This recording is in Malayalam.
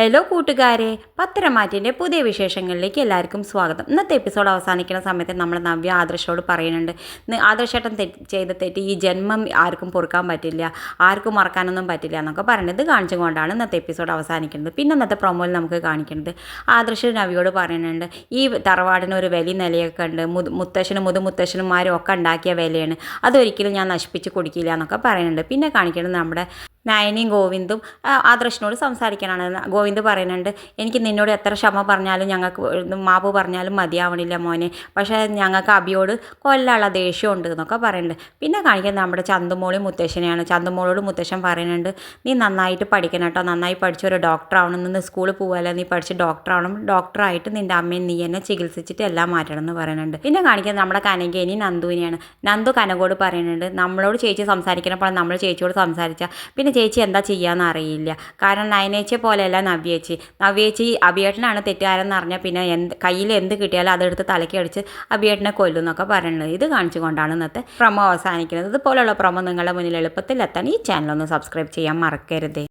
ഹലോ കൂട്ടുകാരെ. പത്തരമാറ്റിന്റെ പുതിയ വിശേഷങ്ങളിലേക്ക് എല്ലാവർക്കും സ്വാഗതം. ഇന്നത്തെ എപ്പിസോഡ് അവസാനിക്കുന്ന സമയത്ത് നമ്മൾ നവ്യ ആദർശോട് പറയുന്നുണ്ട് "നി- ആദർശേട്ടൻ ചെയ്ത തെറ്റ് ഈ ജന്മം ആർക്കും പൊറുക്കാൻ പറ്റില്ല ആർക്കും മറക്കാനൊന്നും പറ്റില്ല എന്നൊക്കെ പറയുന്നത് കാണിച്ചുകൊണ്ടാണ് ഇന്നത്തെ എപ്പിസോഡ് അവസാനിക്കുന്നത്. പിന്നെ ഇന്നത്തെ പ്രൊമോയിൽ നമുക്ക് കാണിക്കുന്നത് ആദർശ് നവിയോട് പറയുന്നുണ്ട് ഈ തറവാടിന് ഒരു വലിയ നിലയൊക്കെ ഉണ്ട് മുത് മുത്തശ്ശനും മുതുമുത്തശ്ശനുമാരും ഒക്കെ ഉണ്ടാക്കിയ വിലയാണ് അതൊരിക്കലും ഞാൻ നശിപ്പിച്ച് കുടിക്കില്ല എന്നൊക്കെ പറയുന്നുണ്ട്. പിന്നെ കാണിക്കുന്നത് നമ്മുടെ നയനിയും ഗോവിന്ദും ആദർശിനോട് സംസാരിക്കാനാണ് ഗോവിന്ദ് പറയുന്നുണ്ട് എനിക്ക് നിന്നോട് എത്ര ക്ഷമ പറഞ്ഞാലും ഞങ്ങൾക്ക് മാപ്പ് പറഞ്ഞാലും മതിയാവണില്ല മോനെ. പക്ഷേ ഞങ്ങൾക്ക് അബിയോട് കൊല്ലാനുള്ള ദേഷ്യമുണ്ട് എന്നൊക്കെ പറയുന്നുണ്ട്. പിന്നെ കാണിക്കുന്നത് നമ്മുടെ ചന്തുമോളി മുത്തശ്ശനെയാണ്. ചന്തുമോളോട് മുത്തശ്ശൻ പറയുന്നുണ്ട് നീ നന്നായിട്ട് പഠിക്കണം കേട്ടോ. നന്നായി പഠിച്ച ഒരു ഡോക്ടർ ആവണം നിന്ന് സ്കൂളിൽ പോകാല്ല നീ പഠിച്ച് ഡോക്ടർ ആവണം ഡോക്ടറായിട്ട് നിന്റെ അമ്മയും നീ എന്നെ ചികിത്സിച്ചിട്ട് എല്ലാം മാറ്റണം എന്ന് പറയുന്നുണ്ട്. പിന്നെ കാണിക്കുന്നത് നമ്മുടെ കനകേനി നന്ദുവിനെയാണ്. നന്ദു കനകോട് പറയുന്നുണ്ട് നമ്മളോട് ചേച്ചി സംസാരിക്കണപ്പോൾ നമ്മൾ ചേച്ചിയോട് സംസാരിച്ചാൽ പിന്നെ ചേച്ചി എന്താ ചെയ്യാന്ന് അറിയില്ല. കാരണം നയനേച്ചിയെ പോലെയല്ല നവ്യേച്ചി. നവ്യേച്ചി അഭിയേട്ടനാണ് തെറ്റുകാരെന്ന് അറിഞ്ഞാൽ പിന്നെ എന്ത് കയ്യിൽ എന്ത് കിട്ടിയാലും അതെടുത്ത് തലയ്ക്ക് അടിച്ച് അഭിയേട്ടനെ കൊല്ലും എന്നൊക്കെ പറയുന്നത് ഇത് കാണിച്ചുകൊണ്ടാണ് ഇന്നത്തെ പ്രൊമോ അവസാനിക്കുന്നത്. ഇതുപോലുള്ള പ്രൊമോ നിങ്ങളുടെ മുന്നിൽ എളുപ്പത്തിൽ എത്താൻ ഈ ചാനൽ ഒന്ന് സബ്സ്ക്രൈബ് ചെയ്യാൻ മറക്കരുത്.